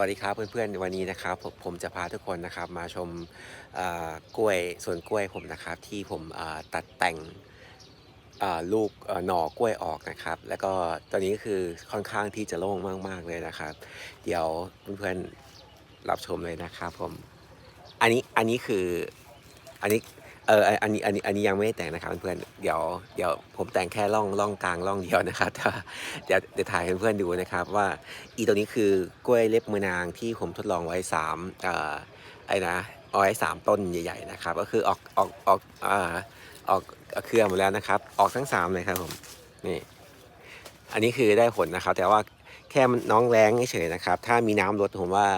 วัสดีครับเพื่อนๆวันนี้นะครับผมจะพาทุกคนนะครับมาชมกล้วยสวนกล้วยผมนะครับที่ผมตัดแต่งลูกหน่อกล้วยออกนะครับ แล้วก็ตอนนี้คือค่อนข้างที่จะโล่งมากๆเลยนะครับ เดี๋ยวเพื่อนๆรับชมเลยนะครับผมอันนี้อันนี้คืออันนี้ เอออันนี้อันนี้อันนี้ยังไม่ได้แต่งนะครับเพื่อนๆเดี๋ยวเดี๋ยวผมแต่งแค่ร่องร่องกลางร่องเดียวนะครับแต่เดี๋ยวเดี๋ยวถ่ายให้เพื่อนๆดูนะครับว่าอีตัวนี้คือกล้วยเล็บมือนางที่ผมทดลองไว้สามเอ่อไอ้นะเอาไว้สามต้นใหญ่ๆนะครับ ก็คือออกออกออกเอ่อออกเครือหมดแล้วนะครับ ออกทั้งสามเลยครับผมนี่อันนี้คือได้ผลนะครับ แต่ว่าแค่น้องแรงเฉยๆนะครับ ถ้ามีน้ำลดผมว่า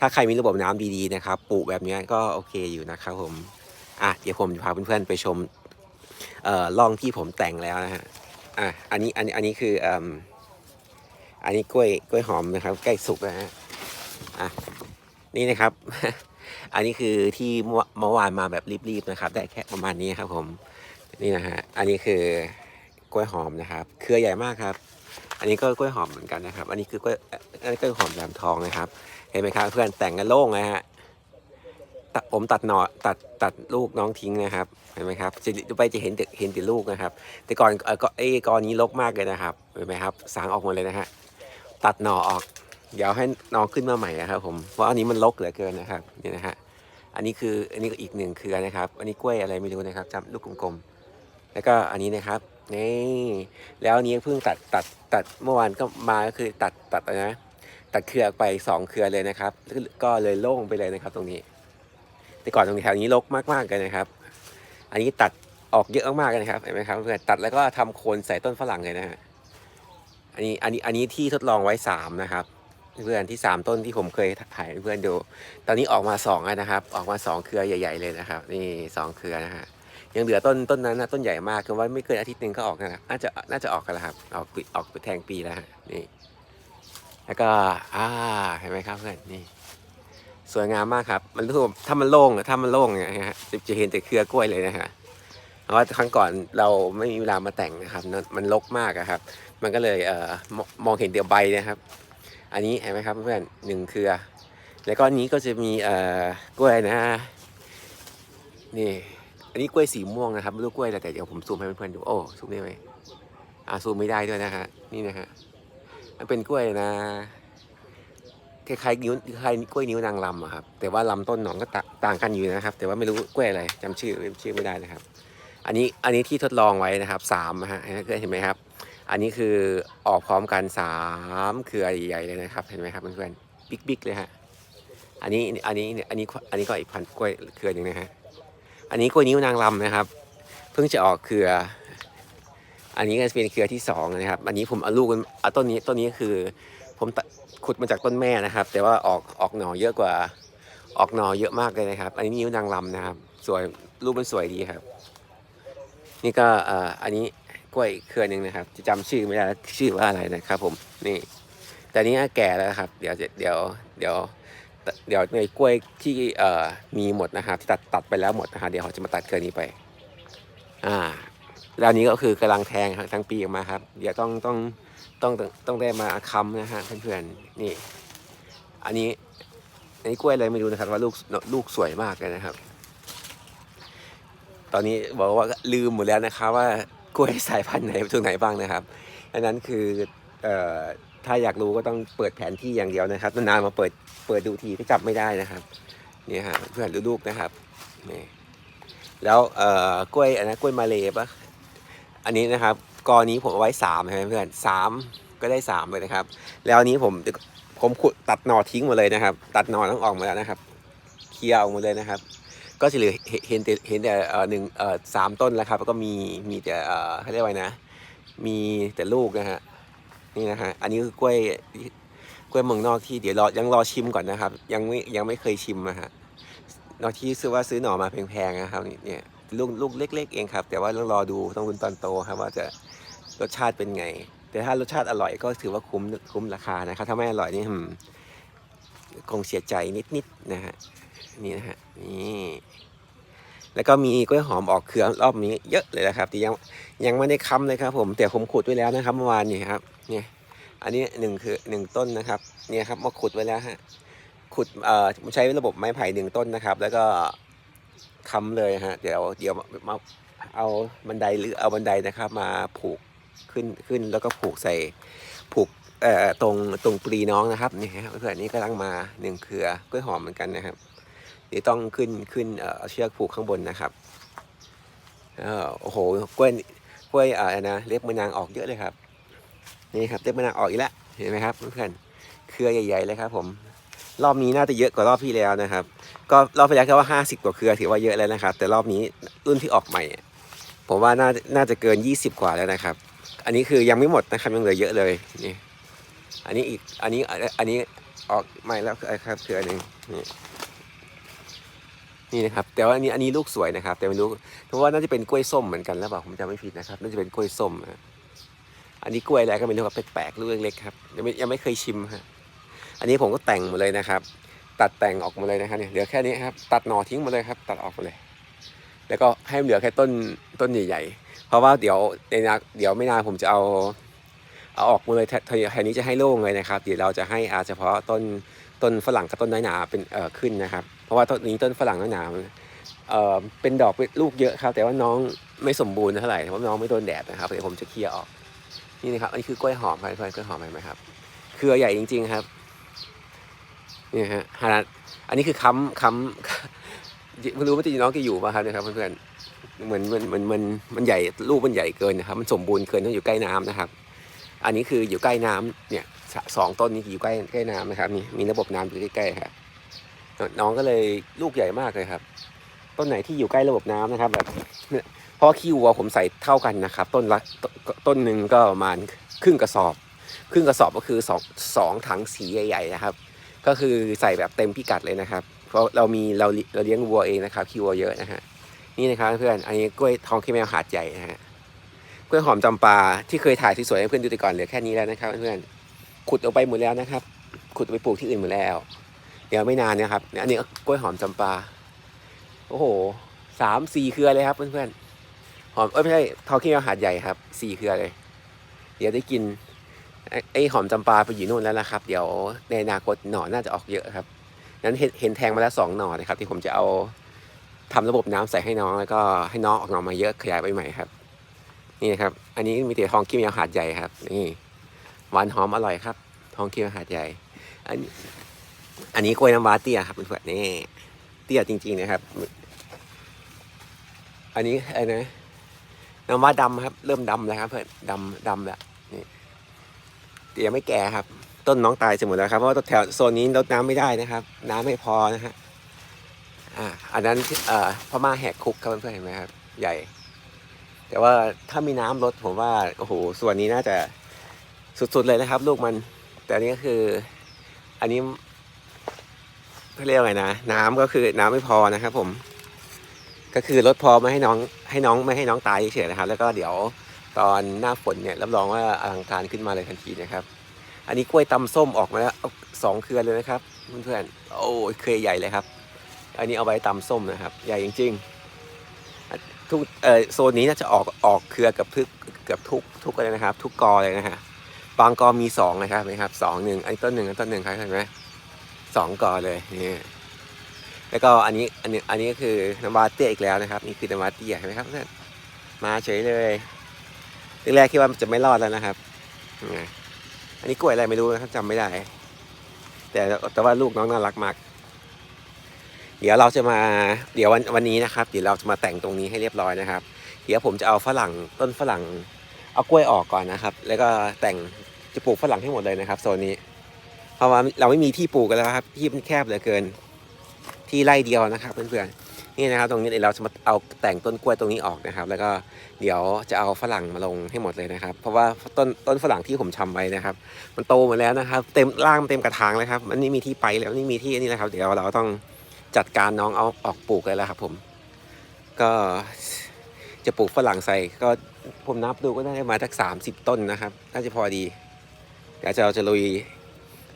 ถ้าใครมีระบบน้ำดีๆนะครับปลูกแบบนี้ก็โอเคอยู่นะครับผม อะเดี๋ยวผมจะพาเพื่อนๆไปชมเอ่อร่องที่ผมแต่งแล้วนะฮะอะอันนี้อันนี้อันนี้คืออ่มอันนี้กล้วยกล้วยหอมนะครับใกล้สุกแล้วฮะอะนี่นะครับ อันนี้คือที่เมื่อเมื่อวานมาแบบรีบๆนะครับ ได้แค่ประมาณนี้ครับผมนี่นะฮะอันนี้คือกล้วยหอมนะครับเครือใหญ่มากครับ อันนี้ก็กล้วยหอมเหมือนกันนะครับ อันนี้คือกล้วยอันนี้กล้วยหอมแหลมทองนะครับ เห็นไหมครับเพื่อนแต่งกันโล่งเลยฮะ ตัดผมตัดหน่อตัดตัดลูกน้องทิ้งนะครับเห็นไหมครับจะไปจะเห็นต่เห็นแต่ลูกนะครับ แต่ก่อนเออก็ไอ้กอนี้รกมากเลยนะครับเห็นไหมครับ สางออกหมดเลยนะฮะตัดหน่อออก เดี๋ยวให้หนองขึ้นมาใหม่นะครับ ผมเพราะอันนี้มันรกเหลือเกินนะครับนี่นะฮะอันนี้คืออันนี้ก็อีกหนึ่งเครือนะครับ อันนี้กล้วยอะไรไม่รู้นะครับจำลูกกลมๆแล้วก็อันนี้นะครับนี่แล้วนี้เพิ่งตัดตัดตัดเมื่อวานก็มาก็คือตัดตัดนะตัดเครือไปสองเครือเลยนะครับ ก็เลยโล่งไปเลยนะครับตรงนี้ แต่ก่อนตรงแถวนี้รกมากๆเลยนะครับ อันนี้ตัดออกเยอะมากๆเลยนะครับเห็นไหมครับเพื่อนตัดแล้วก็ทำโคนใส่ต้นฝรั่งเลยนะฮะอันนี้อันนี้อันนี้ที่ทดลองไว้สามนะครับเพื่อนที่สามต้นที่ผมเคยถ่ายเพื่อนดู ตอนนี้ออกมาสองนะครับ ออกมาสองเครือใหญ่ ๆ เลยนะครับ นี่สองเครือนะฮะยังเหลือต้นต้นนั้นนะต้นใหญ่มากคือว่าไม่เกินอาทิตย์หนึ่งก็ออกนะครับน่าจะน่าจะออกกันแล้วครับ ออกออกแทงปีแล้วนี่ แล้วก็อ่าเห็นไหมครับเพื่อนนี่ สวยงามมากครับ มันรู้สึกถ้ามันโล่งถ้ามันโล่งเนี่ยนะฮะจะจะเห็นแต่เครือกล้วยเลยนะฮะเพราะว่าครั้งก่อนเราไม่มีเวลามาแต่งนะครับ มันรกมากครับ มันก็เลยเอ่อมองเห็นเดียวใบนะครับ อันนี้เห็นไหมครับเพื่อนหนึ่งเครือ แล้วก็อันนี้ก็จะมีเอ่อกล้วยนะนี่ อันนี้กล้วยสีม่วงนะครับไม่รู้กล้วยอะไรแต่เดี๋ยวผมซูมให้เพื่อนๆดูโอ้ซูมได้ไหมอ่าซูมไม่ได้ด้วยนะฮะนี่นะฮะมันเป็นกล้วยนะ คล้ายๆนิ้วคล้ายกล้วยนิ้วนางลำอะครับแต่ว่าลำต้นหนองก็ต่างกันอยู่นะครับ แต่ว่าไม่รู้กล้วยอะไรจำชื่อชื่อไม่ได้นะครับ อันนี้อันนี้ที่ทดลองไว้นะครับสามนะฮะเห็นไหมครับ อันนี้คือออกพร้อมกันสามเครือใหญ่ๆเลยนะครับเห็นไหมครับเพื่อนๆบิ๊กๆเลยฮะอันนี้อันนี้อันนี้อันนี้ก็อีกพันกล้วยเครือหนึ่งนะฮะอันนี้กล้วยนิ้วนางลำนะครับเพิ่งจะออกเครืออันนี้ก็จะเป็นเครือที่สองนะครับ อันนี้ผมเอาลูกมันเอาต้นนี้ต้นนี้คือผมต ขุดมาจากต้นแม่นะครับ แต่ว่าออกออกหน่อเยอะกว่า ออกหน่อเยอะมากเลยนะครับ อันนี้นิ้วนางลำนะครับ สวยรูปมันสวยดีครับ นี่ก็เอ่ออันนี้กล้วยเครือหนึ่งนะครับ จะจำชื่อไม่ได้ชื่อว่าอะไรนะครับ ผมนี่ แต่นี้แก่แล้วครับ เดี๋ยวเดี๋ยวเดี๋ยวเดี๋ยวในกล้วยที่เอ่อมีหมดนะครับที่ตัดตัดไปแล้วหมดนะครับเดี๋ยวเขาจะมาตัดเครือนี้ไป อ่า แล้วนี้ก็คือกำลังแทงทั้งปีออกมาครับ เดี๋ยวต้องต้อง ต้องต้องได้มาค้ำนะฮะเพื่อนๆนี่ อันนี้อันนี้กล้วยอะไรไม่รู้นะครับว่าลูกลูกสวยมากเลยนะครับ ตอนนี้บอกว่าลืมหมดแล้วนะครับว่ากล้วยสายพันธุ์ไหนตรงไหนบ้างนะครับอันนั้นคือเอ่อถ้าอยากรู้ก็ต้องเปิดแผนที่อย่างเดียวนะครับนานๆมาเปิดเปิดดูทีก็จับไม่ได้นะครับนี่ฮะเพื่อนลูกนะครับนี่แล้วเอ่อกล้วยอันนั้นกล้วยมาเลยปะอันนี้นะครับ กอนี้ผมเอาไว้สามใช่ไหมเพื่อนสามก็ได้สามเลยนะครับ แล้วนี้ผมผมขุดตัดหน่อทิ้งหมดเลยนะครับ ตัดหน่อต้องออกมาแล้วนะครับ เคลียร์ออกหมดเลยนะครับ ก็จะเหลือเห็นแต่เห็นแต่เอ่อหนึ่งเอ่อสามต้นแล้วครับแล้วก็มีมีแต่เอ่อเขาเรียกว่านะ มีแต่ลูกนะฮะนี่นะฮะอันนี้คือกล้วยกล้วยเมืองนอกที่เดี๋ยวรอยังรอชิมก่อนนะครับ ยังไม่ยังไม่เคยชิมนะฮะนอกที่ซื้อว่าซื้อหน่อมาแพงๆนะครับนี่เนี่ยลูกลูกเล็ก ๆ เองครับ แต่ว่าต้องรอดูต้องรุนตอนโตครับว่าจะ รสชาติเป็นไง แต่ถ้ารสชาติอร่อยก็ถือว่าคุ้มคุ้มราคานะครับถ้าไม่อร่อยนี่คงเสียใจนิดๆนะฮะนี่นะฮะนี่แล้วก็มีกล้วยหอมออกเครือรอบนี้เยอะเลยนะครับที่ยังยังไม่ได้ค้ำเลยครับ ผมแต่ผมขุดไว้แล้วนะครับเมื่อวานนี่ครับเนี่ยอันนี้หนึ่งคือหนึ่งต้นนะครับเนี่ยครับมาขุดไว้แล้วฮะขุดเอ่อใช้ระบบไม้ไผ่หนึ่งต้นนะครับ แล้วก็ค้ำเลยฮะเดี๋ยวเดี๋ยวมาเอาบันไดหรือเอาบันไดนะครับ มาผูก ขึ้นขึ้นแล้วก็ผูกใส่ผูกเอ่อตรงตรงปลีน้องนะครับนี่ฮะเพื่อนนี่กำลังมาหนึ่งเครือกล้วยหอมเหมือนกันนะครับเดี๋ยวต้องขึ้นขึ้นเอ่อเชือกผูกข้างบนนะครับเออโอ้โหกล้วยกล้วยอะไรนะเล็บมือนางออกเยอะเลยครับ นี่ครับเล็บมือนางออกอีกแล้วเห็นไหมครับเพื่อนเครือใหญ่ๆเลยครับ ผมรอบนี้น่าจะเยอะกว่ารอบที่แล้วนะครับ ก็รอบที่แล้วแค่ว่า 50 กว่าเครือถือว่าเยอะแล้วนะครับ แต่รอบนี้รุ่นที่ออกใหม่ ผมว่าน่าน่าจะเกิน 20 กว่าแล้วนะครับ อันนี้คือยังไม่หมดนะครับยังเหลือเยอะเลยนี่อันนี้อีกอันนี้อันนี้ออกใหม่แล้วครับคือหนึ่งนี่นี่นะครับแต่ว่าอันนี้อันนี้ลูกสวยนะครับ แต่ไม่รู้เพราะว่าน่าจะเป็นกล้วยส้มเหมือนกันแล้วเปล่าผมจำไม่ผิดนะครับน่าจะเป็นกล้วยส้มอันนี้กล้วยอะไรก็ไม่รู้ครับแปลกๆลูกเล็กๆครับยังไม่ยังไม่เคยชิมฮะอันนี้ผมก็แต่งหมดเลยนะครับ ตัดแต่งออกมาเลยนะครับเนี่ยเหลือแค่นี้ครับตัดหน่อทิ้งหมดเลยครับ ตัดออกหมาเลย แล้วก็ให้เหลือแค่ต้นต้นใหญ่ๆ ราะว่าเดี๋ยวในนาเดี๋ยวไม่นานผมจะเอาเอาออกมาเลยแถแถวนี้จะให้โล่งเลยนะครับ เดี๋ยวเราจะให้อาเฉพาะต้นต้นฝรั่งกับต้นน้อยหนาเป็นเอ่อขึ้นนะครับ เพราะว่าต้นนี้ต้นฝรั่งน้อยหนาเอ่อเป็นดอกเป็นลูกเยอะครับ แต่ว่าน้องไม่สมบูรณ์เท่าไหร่เพราะน้องไม่โดนแดดนะครับเดี๋ยวผมจะเคลียร์ออกนี่นะครับอันนี้คือกล้วยหอมครับกล้วยหอมเห็นไหมครับเครือใหญ่จริง ๆครับนี่ฮะขนาดอันนี้คือค้ำค้ำไม่รู้ว่าจะน้องจะอยู่ป่ะครับนะครับเพื่อนๆ เหมือนมันมันมันมันใหญ่ลูกมันใหญ่เกินนะครับ มันสมบูรณ์เกินต้องอยู่ใกล้น้ำนะครับ อันนี้คืออยู่ใกล้น้ำเนี่ยสองต้นนี้อยู่ใกล้ใกล้น้ำนะครับนี่มีระบบน้ำอยู่ใกล้ๆครับน้องก็เลยลูกใหญ่มากเลยครับ ต้นไหนที่อยู่ใกล้ระบบน้ำนะครับแบบเพราะว่าขี้วัวผมใส่เท่ากันนะครับ ต้นละตต้นหนึ่งก็ประมาณครึ่งกระสอบ ครึ่งกระสอบก็คือสองสองถังสีใหญ่ ๆนะครับ ก็คือใส่แบบเต็มพิกัดเลยนะครับ เพราะเรามีเราเราเลี้ยงวัวเองนะครับขี้วัวเยอะนะฮะ นี่นะครับเพื่อนอันนี้กล้วยทองขี้แมวหาดใหญ่นะฮะกล้วยหอมจำปาที่เคยถ่ายสวยๆให้เพื่อนดูแต่ก่อนเหลือแค่นี้แล้วนะครับเพื่อนขุดออกไปหมดแล้วนะครับ ขุดไปปลูกที่อื่นหมดแล้ว เดี๋ยวไม่นานนะครับอันนี้กล้วยหอมจำปาโอ้โหสามสี่เครือเลยครับเพื่อนๆหอมเอ้ยไม่ใช่ทองขี้แมวหาดใหญ่ครับสี่เครือเลย เดี๋ยวได้กินไอ้หอมจำปาไปอยู่นู่นแล้วนะครับ เดี๋ยวในอนาคตหน่อน่าจะออกเยอะครับนั้นเห็นเห็นแทงมาแล้วสองหน่อนะครับ ที่ผมจะเอา ทำระบบน้ำใส่ให้น้องแล้วก็ให้น้องออกน่องมาเยอะขยายไปใหม่ครับ นี่นะครับ อันนี้มีแต่ทองกิ้มยาวหาดใหญ่ครับ นี่หวานหอมอร่อยครับ ทองกิ้มยาวหาดใหญ่ อันนี้อันนี้กล้วยน้ำว้าเตี้ยครับเพื่อนๆนี่เตี้ยจริง ๆนะครับ อันนี้อะไรนะน้ำว้าดำครับ เริ่มดำแล้วครับ เพื่อนดำดำแล้วแต่ยังไม่แก่ครับ ต้นน้องตายจะหมดแล้วครับเพราะว่าแถวโซนนี้รดน้ำไม่ได้นะครับ น้ำไม่พอนะฮะ อ่าอันนั้นเอ่อพม่าแหกคุกครับเพื่อนๆเห็นไหมครับ ใหญ่ แต่ว่าถ้ามีน้ำลดผมว่าโอ้โหส่วนนี้น่าจะสุดๆเลยนะครับ ลูกมัน แต่อันนี้ก็คือ อันนี้เขาเรียกว่าไงนะน้ำก็คือน้ำไม่พอนะครับ ผม ก็คือลดพอไม่ให้น้อง ให้น้องไม่ให้น้องตายเฉยๆนะครับ แล้วก็เดี๋ยวตอนหน้าฝนเนี่ยรับรองว่าอลังการขึ้นมาเลยทันทีนะครับ อันนี้กล้วยตำส้มออกมาแล้วสองเครือเลยนะครับเพื่อนๆโอ้ยเครือใหญ่เลยครับ อันนี้เอาไว้ตำส้มนะครับ ใหญ่จริงๆทุกเออโซนนี้น่าจะออกออกเครือกับทุกเกือบทุกทุกเลยนะครับ ทุกกอเลยนะฮะบางกอมีสองนะครับเห็นะครับสองหนึ่งอันนี้ต้นหนึ่งอันต้นหนึ่งครับเห็นไหมสองกอเลยนี่แล้วก็อันนี้อันนี้อันนี้ก็คือน้ำวาเตี้ยอีกแล้วนะครับ นี่คือน้ำวาเตี้ยเห็นไหมครับเพื่อนมาเฉยเลยแรกๆคิดว่าจะไม่รอดแล้วนะครับอันนี้กล้วยอะไรไม่รู้นะครับจำไม่ได้ แต่แต่ว่าลูกน้องน่ารักมาก เดี๋ยวเราจะมาเดี๋ยววันวันนี้นะครับ เดี๋ยวเราจะมาแต่งตรงนี้ให้เรียบร้อยนะครับ เดี๋ยวผมจะเอาฝรั่งต้นฝรั่งเอากล้วยออกก่อนนะครับ แล้วก็แต่งจะปลูกฝรั่งให้หมดเลยนะครับโซนนี้ เพราะว่าเราไม่มีที่ปลูกกันแล้วครับที่มันแคบเหลือเกิน ที่ไร่เดียวนะครับเพื่อนๆนี่นะครับ ตรงนี้เดี๋ยวเราจะมาเอาแต่งต้นกล้วยตรงนี้ออกนะครับ แล้วก็เดี๋ยวจะเอาฝรั่งมาลงให้หมดเลยนะครับ เพราะว่าต้นต้นฝรั่งที่ผมชำไว้นะครับ มันโตหมดแล้วนะครับ เต็มร่างเต็มกระถางเลยครับมันนี่มีที่ไปแล้วนี่มีที่นี่นะครับ เดี๋ยวเราต้อง จัดการน้องเอาออกปลูกเลยแล้วครับผม ก็จะปลูกฝรั่งใส่ก็ผมนับดูก็น่าจะมาสักสามสิบต้นนะครับ น่าจะพอดีเดี๋ยวเราจะลุย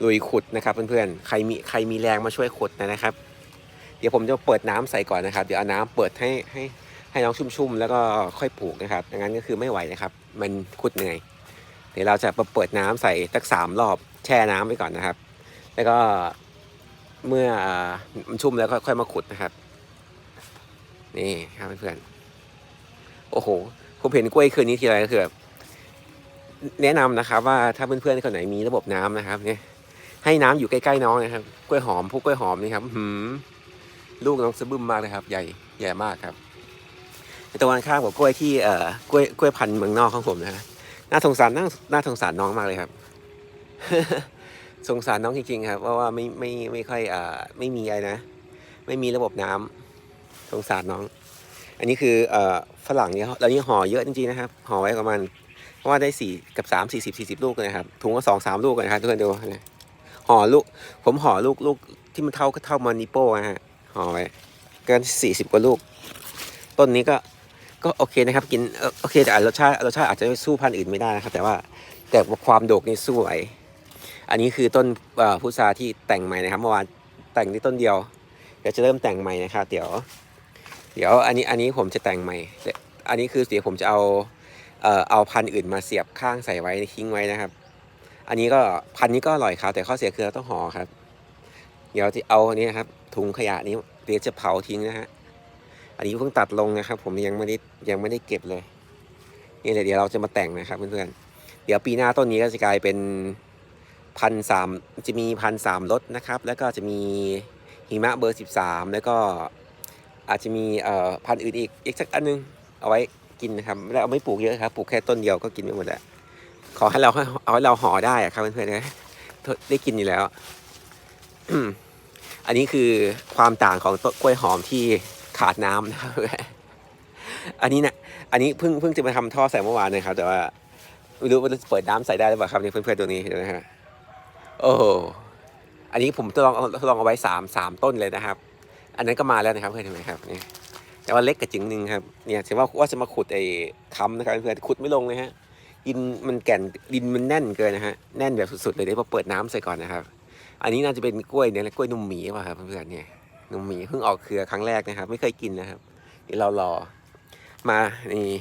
ลุยขุดนะครับเพื่อนๆ ใครมีใครมีแรงมาช่วยขุดนะครับ เดี๋ยวผมจะเปิดน้ำใส่ก่อนนะครับ เดี๋ยวเอาน้ำเปิดให้ให้ให้น้องชุ่มๆ แล้วก็ค่อยปลูกนะครับดังนั้นก็คือไม่ไหวนะครับ มันขุดเหนื่อย เดี๋ยวเราจะเปิดน้ำใส่สักสามรอบแช่น้ำไว้ก่อนนะครับ แล้วก็ เมื่อมันชุ่มแล้วค่อยมาขุดนะครับ นี่ครับเพื่อนโอ้โหผมเห็นกล้วยคืนนี้ทีไรก็คือแบบแนะนำนะครับ ว่าถ้าเพื่อนๆคนไหนมีระบบน้ำนะครับ เนี่ย ให้น้ำอยู่ใกล้ๆน้องนะครับ กล้วยหอมพวกกล้วยหอมนี่ครับหืมลูกน้องสะบึมมากเลยครับ ใหญ่ใหญ่มากครับตรงกันข้ามกับกล้วยที่เอ่อกล้วยกล้วยพันธุ์เมืองนอกของผมนะฮะน่าสงสารน่าน่าสงสารน้องมากเลยครับ สงสารน้องจริงๆครับเพราะว่าไม่ไม่ไม่ค่อยเอ่อไม่มีอะไรนะ ไม่มีระบบน้ำสงสารน้อง อันนี้คือเอ่อฝรั่งเนี่ยเรานี่ห่อเยอะจริงๆนะครับห่อไว้ประมาณเพราะว่าได้สี่กับสามสี่สิบสี่สิบลูกนะครับถุงละสองสามลูกนะครับทุกคนดูนะห่อลูก ผมห่อลูกลูกที่มันเท่าก็เท่ามานิโป้นะฮะห่อไว้เกินสี่สิบกว่าลูก ต้นนี้ก็ก็โอเคนะครับ กินโอเคแต่รสชาติรสชาติอาจจะสู้พันธุ์อื่นไม่ได้นะครับ แต่ว่าแต่ความโดกนี่สู้ไหว อันนี้คือต้นพุทราที่แต่งใหม่นะครับเมื่อวานแต่งที่ต้นเดียวเดี๋ยวจะเริ่มแต่งใหม่นะครับเดี๋ยว เดี๋ยวอันนี้อันนี้ผมจะแต่งใหม่เดี๋ยวอันนี้คือเดี๋ยวผมจะเอาเอ่อเอาพันธุ์อื่นมาเสียบข้างใส่ไว้ทิ้งไว้นะครับ อันนี้ก็พันธุ์นี้ก็อร่อยครับแต่ข้อเสียคือเราต้องห่อครับ เดี๋ยวที่เอาอันนี้ครับถุงขยะนี้เดี๋ยวจะเผาทิ้งนะฮะอันนี้เพิ่งตัดลงนะครับ ผมยังไม่ได้ยังไม่ได้เก็บเลยนี่เลยเดี๋ยวเราจะมาแต่งนะครับเพื่อนๆเดี๋ยวปีหน้าต้นนี้ก็จะกลายเป็น พันสามจะมีพันสามรสนะครับ แล้วก็จะมีหิมะเบอร์สิบสามแล้วก็อาจจะมีเอ่อพันธุ์อื่นอีกอีกสักอันนึงเอาไว้กินนะครับแล้วเอาไม่ปลูกเยอะครับปลูกแค่ต้นเดียวก็กินไม่หมดแล้วขอให้เราเอาให้เราห่อได้ครับเพื่อนๆนะได้กินอยู่แล้วอันนี้คือความต่างของต้นกล้วยหอมที่ขาดน้ำนะครับอันนี้นะอันนี้เพิ่งเพิ่งจะมาทำท่อใส่เมื่อวานนะครับ แต่ว่าไม่รู้ว่าจะเปิดน้ำใส่ได้หรือเปล่าครับนี่เพื่อนๆตัวนี้เดี๋ยวนะฮะ โอ้โหอันนี้ผมทดลองทดลองเอาไว้สามสามต้นเลยนะครับ อันนั้นก็มาแล้วนะครับเพื่อนเห็นไหมครับนี่แต่ว่าเล็กกับจึงหนึ่งครับเนี่ยถือว่าว่าจะมาขุดไอ้ค้ำนะครับเพื่อนขุดไม่ลงเลยฮะดินมันแก่นดินมันแน่นเกินนะฮะแน่นแบบสุดๆเลยเดี๋ยวพอเปิดน้ำใส่ก่อนนะครับ อันนี้น่าจะเป็นกล้วยเนี่ยกล้วยนุ่มหมีป่ะครับเพื่อนๆเนี่ยนุ่มหมีเพิ่งออกเครือครั้งแรกนะครับ ไม่เคยกินนะครับเดี๋ยวเรารอมานี่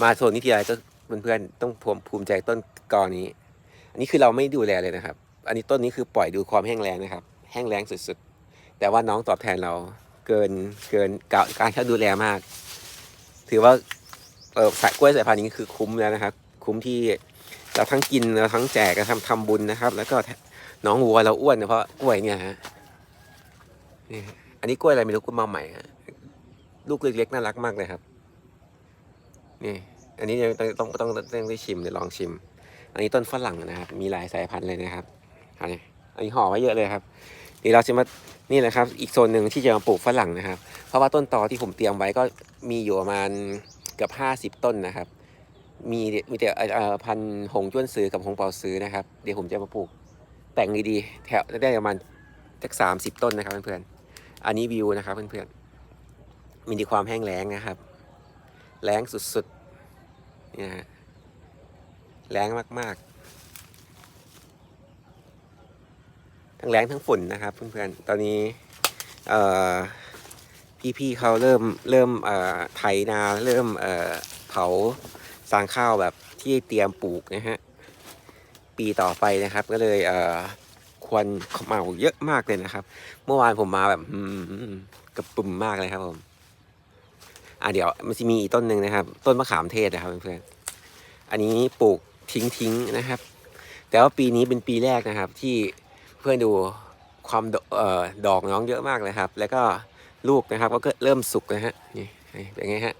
มาโซนนี้ทีไรก็เพื่อนๆต้องภูมิใจต้นกอนี้ อันนี้คือเราไม่ดูแลเลยนะครับ อันนี้ต้นนี้คือปล่อยดูความแห้งแล้งนะครับ แห้งแล้งสุดๆ แต่ว่าน้องตอบแทนเราเกินเกินการการเขาดูแลมาก ถือว่าเออสายกล้วยสายพันธุ์นี้คือคุ้มแล้วนะครับ คุ้มที่เราทั้งกินเราทั้งแจกเราทำทำบุญนะครับ แล้วก็น้องวัวเราอ้วนเพราะกล้วยเนี่ยฮะนี่อันนี้กล้วยอะไรไม่รู้กล้วยมาใหม่ฮะลูกเล็กๆน่ารักมากเลยครับ นี่ อันนี้ยังต้องต้องต้องต้องได้ชิมเดี๋ยวลองชิม อันนี้ต้นฝรั่งนะครับ มีหลายสายพันธุ์เลยนะครับอันนี้อันนี้ห่อไว้เยอะเลยครับเดี๋ยวเราจะมานี่แหละครับ อีกโซนหนึ่งที่จะมาปลูกฝรั่งนะครับ เพราะว่าต้นตอที่ผมเตรียมไว้ก็มีอยู่ประมาณเกือบห้าสิบต้นนะครับ มีมีแต่พันธุ์หงจ้วนซื้อกับหงเปาซื้อนะครับ เดี๋ยวผมจะมาปลูกแต่งดีๆแถวได้ประมาณสักสามสิบต้นนะครับเพื่อนๆ อันนี้วิวนะครับเพื่อนๆ มีดีความแห้งแล้งนะครับ แล้งสุดๆ นี่นะฮะ แล้งมาก ๆ ทั้งแล้งทั้งฝุ่นนะครับ เพื่อนๆ ตอนนี้พี่ๆเขาเริ่มเริ่มไถนาเริ่มเผาสางข้าวแบบที่เตรียมปลูกนะฮะ ปีต่อไปนะครับ ก็เลยเควันเมาเยอะมากเลยนะครับ เมื่อวานผมมาแบบกระปุ่มมากเลยครับผมอะเดี๋ยวมันจะมีอีกต้นหนึ่งนะครับ ต้นมะขามเทศนะครับเพื่อนๆอันนี้ปลูก ทิ้งทิ้งๆนะครับ แต่ว่าปีนี้เป็นปีแรกนะครับ ที่เพื่อนดูความดเอ่อดอกน้องเยอะมากเลยครับ แล้วก็ลูกนะครับก็เริ่มสุกนะฮะนี่เป็นไงฮะ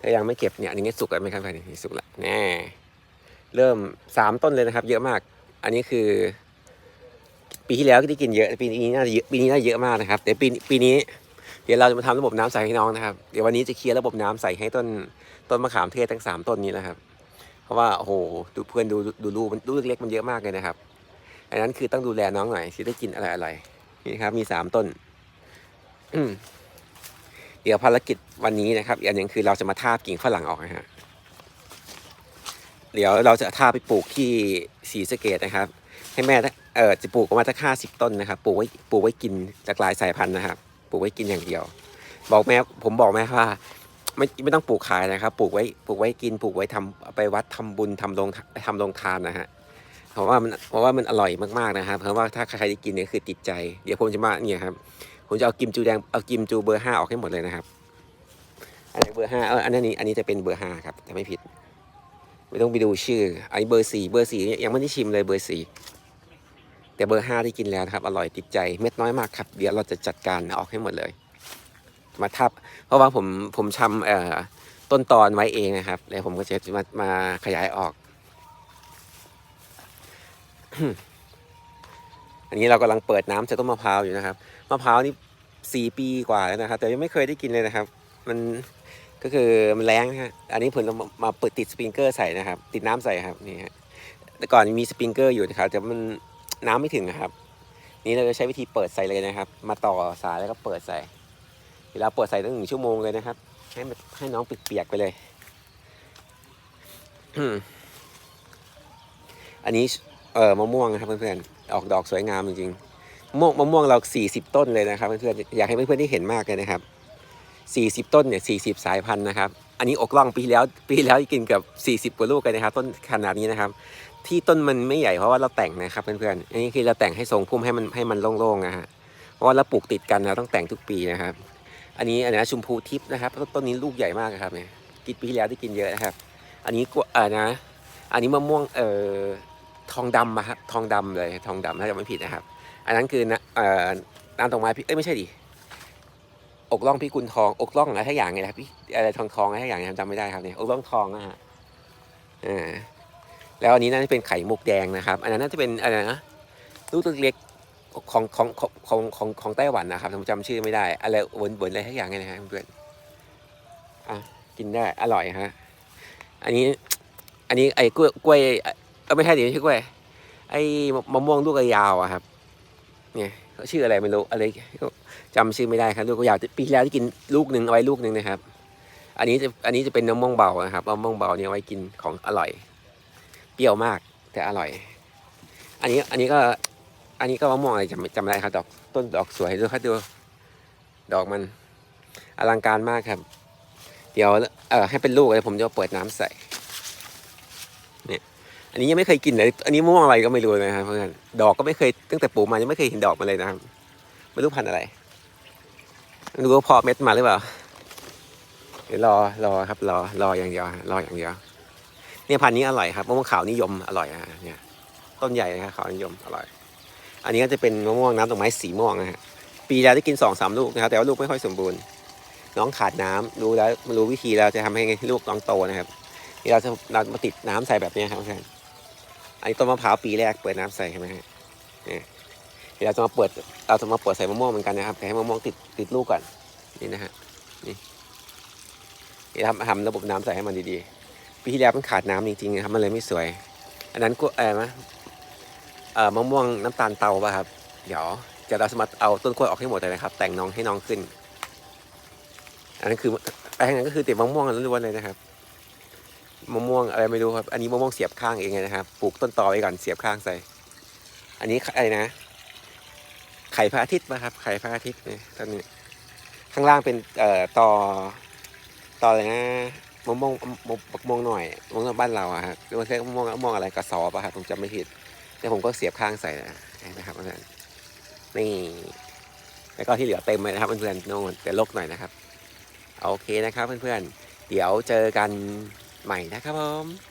ถ้ายังไม่เก็บเนี่ยอันนี้สุกแล้วไหมครับนี่สุกแล้วแน่เริ่มสามต้นเลยนะครับ เยอะมาก อันนี้คือ ปีที่แล้วก็ได้กินเยอะปีนี้น่าจะเยอะปีนี้น่าจะเยอะมากนะครับแต่ปีปีนี้เดี๋ยวเราจะมาทำระบบน้ำใส่ให้น้องนะครับ เดี๋ยววันนี้จะเคลียร์ระบบน้ำใส่ให้ต้นต้นมะขามเทศทั้งสามต้นนี้นะครับ เพราะว่าโอ้โหดูเพื่อนดูดูลูกมันลูกเล็กๆมันเยอะมากเลยนะครับ อันนั้นคือต้องดูแลน้องหน่อยที่ได้กินอะไรอะไรนี่ครับ มีสามต้นเดี๋ยวภารกิจวันนี้นะครับอีกอันหนึ่งคือเราจะมาทาบกิ่งฝรั่งออกนะฮะเดี๋ยวเราจะทาไปปลูกที่สีสเกตนะครับ ให้แม่เออจะปลูกประมาณสักห้าสิบต้นนะครับ ปลูกไว้ปลูกไว้กินจากหลายสายพันธุ์นะครับ ปลูกไว้กินอย่างเดียว บอกแม่ผมบอกแม่ว่า ไม่ไม่ต้องปลูกขายนะครับ ปลูกไว้ปลูกไว้กินปลูกไว้ทำเอาไปวัดทำบุญทำโรงทำโรงทานนะฮะเพราะว่ามันเพราะว่ามันอร่อยมากๆนะครับเพราะว่าถ้าใครได้กินเนี่ยคือติดใจ เดี๋ยวผมจะมาเนี่ยครับผมจะเอากิมจูแดงเอากิมจูเบอร์ห้าออกให้หมดเลยนะครับอันไหนเบอร์ห้าเอออันนี้อันนี้จะเป็นเบอร์ห้าครับจะไม่ผิด ไม่ต้องไปดูชื่ออันนี้เบอร์สี่เบอร์สี่ยังไม่ได้ชิมเลยเบอร์สี่แต่เบอร์ห้าที่กินแล้วนะครับอร่อยติดใจเม็ดน้อยมากครับเดี๋ยวเราจะจัดการออกให้หมดเลย มาทับ เพราะว่าผมผมชำต้นตอนไว้เองนะครับแล้วผมก็จะมามาขยายออก อันนี้เรากำลังเปิดน้ำจากต้นมะพร้าวอยู่นะครับมะพร้าวนี่สี่ปีกว่าแล้วนะครับ แต่ยังไม่เคยได้กินเลยนะครับ มันก็คือมันแรงนะฮะอันนี้ผมมามาเปิดติดสปริงเกอร์ใส่นะครับ ติดน้ำใส่ครับนี่ฮะแต่ก่อนมีสปริงเกอร์อยู่นะครับแต่มันน้ำไม่ถึงนะครับ นี่เราจะใช้วิธีเปิดใส่เลยนะครับ มาต่อสายแล้วก็เปิดใส่ เวลาเปิดใส่ตั้งหนึ่งชั่วโมงเลยนะครับ ให้มันให้น้องเปียกๆไปเลย อันนี้เออมะม่วงนะครับเพื่อนๆ ออกดอกสวยงามจริงๆมะม่วงมะม่วงเราสี่สิบต้นเลยนะครับเพื่อนๆ อยากให้เพื่อนๆได้เห็นมากเลยนะครับสี่สิบต้นเนี่ยสี่สิบสายพันธุ์นะครับ อันนี้อกล่องปีแล้วปีแล้วกินเกับสี่สิบกว่าลูกเลยนะครับ ต้นขนาดนี้นะครับ ที่ต้นมันไม่ใหญ่เพราะว่าเราแต่งนะครับเพื่อนๆ อันนี้คือเราแต่งให้ทรงพุ่มให้มันให้มันโล่งๆนะฮะ เพราะว่าเราปลูกติดกันเราต้องแต่งทุกปีนะครับ อันนี้อันนี้ชุมพูทิพย์นะครับต้นนี้ลูกใหญ่มากครับเนี่ยกินปีที่แล้วได้กินเยอะนะครับ อันนี้กวอ่อนะ อันนี้มะม่วงเอ่อทองดำอะครับทองดำเลยทองดำถ้าจำไม่ผิดนะครับ อันนั้นคือนะเอ่อน้ำตกไม้พี่เอ้ยไม่ใช่ดิอกล่องพี่กุลทองอกล่องอะไรทั้งอย่างไงนะครับพี่อะไรทองทองอะไรทั้งอย่างนี่ยจำไม่ได้ครับเนี่ยอกล่องทองนะฮะอ่าแล้วอันนี้น่าจะเป็นไข่มุกแดงนะครับ อันนั้นน่าจะเป็นอะไรนะลูกเล็ก ของของของของของของไต้หวันนะครับผมจำชื่อไม่ได้ อะไรวนวนอะไรทั้งอย่างไงนะฮะเพื่อนอะกินได้อร่อยฮะอันนี้ อันนี้ไอ้กล้วยกล้วยเออไม่ใช่ดิไม่ใช่กล้วยไอ้มะม่วงลูกยาวอะครับ เนี่ยเขาชื่ออะไรไม่รู้อะไรจำชื่อไม่ได้ครับลูกยาวปีที่แล้วที่กินลูกหนึ่งเอาไว้ลูกหนึ่งนะครับ อันนี้จะอันนี้จะเป็นมะม่วงเบานะครับมะม่วงเบาเนี่ยเอาไว้กินของอร่อย เปรี้ยวมากแต่อร่อย อันนี้อันนี้ก็ อันนี้ก็มะม่วงอะไรจำจำไม่ได้ครับ ดอกต้นดอกสวยดูครับดู ดอกมันอลังการมากครับ เดี๋ยวเออให้เป็นลูกเลยผมจะเปิดน้ำใส่ เนี่ย อันนี้ยังไม่เคยกินเลยอันนี้ม่วงอะไรก็ไม่รู้นะครับเพื่อนดอกก็ไม่เคยตั้งแต่ปลูกมายังไม่เคยเห็นดอกมาเลยนะครับไม่รู้พันธุ์อะไรไม่รู้ว่าพอเม็ดมาหรือเปล่าเดี๋ยวรอรอครับ รอรออย่างเดียวรออย่างเดียวเนี่ยพันธุ์นี้อร่อยครับมะม่วงขาวนิยมอร่อยฮะเนี่ยต้นใหญ่นะครับขาวนิยมอร่อย อันนี้ก็จะเป็นมะม่วงน้ำดอกไม้สีม่วงนะฮะปีแล้วได้กินสองสามลูกนะครับ แต่ว่าลูกไม่ค่อยสมบูรณ์ น้องขาดน้ำรู้แล้วรู้วิธีแล้วจะทำให้ลูกน้องโตนะครับนี่เราจะเรามาติดน้ำใส่แบบนี้ครับเพื่อนอันนี้ต้นมะพร้าวปีแรกเปิดน้ำใส่ใช่ไหมฮะเนี่เราจะมาเปิดเราจะมาเปิดใส่มะม่วงเหมือนกันนะครับแต่ให้มะม่วงติดติดลูกก่อนนี่นะฮะนี่นี่ทำทำระบบน้ำใส่ให้มันดีๆปีที่แล้วมันขาดน้ำจริงๆนะครับมันเลยไม่สวย อันนั้นก็อะไรนะเออมะ มะม่วงน้ำตาลเตาป่ะครับ เดี๋ยวจะเราสามารถเอาต้นกล้วยออกให้หมดเลยนะครับ แต่งน้องให้น้องขึ้น อันนั้นคือแปลงนั้นก็คือติดมะม่วงล้วนๆเลยนะครับมะม่วงอะไรไม่รู้ครับ อันนี้มะม่วงเสียบข้างเองนะครับ ปลูกต้นตอไว้ก่อนเสียบข้างใส่ อันนี้อะไรนะ ไข่พระอาทิตย์นะครับ ไข่พระอาทิตย์นี่ต้นนี้ ข้างล่างเป็นเอ่อตอตออะไรนะมะม่วงมะม่วงหน่อยมะม่วงบ้านเราอะครับหรือว่าเรียกมะม่วงมะม่วงอะไรกระสอบอะครับผมจำไม่ผิด แล้วผมก็เสียบข้างใส่นะนะครับเพื่อนนี่แล้วก็ที่เหลือเต็มเลยนะครับเพื่อนๆโน่นแต่ลกหน่อยนะครับ โอเคนะครับเพื่อนๆเดี๋ยวเจอกันใหม่นะครับผม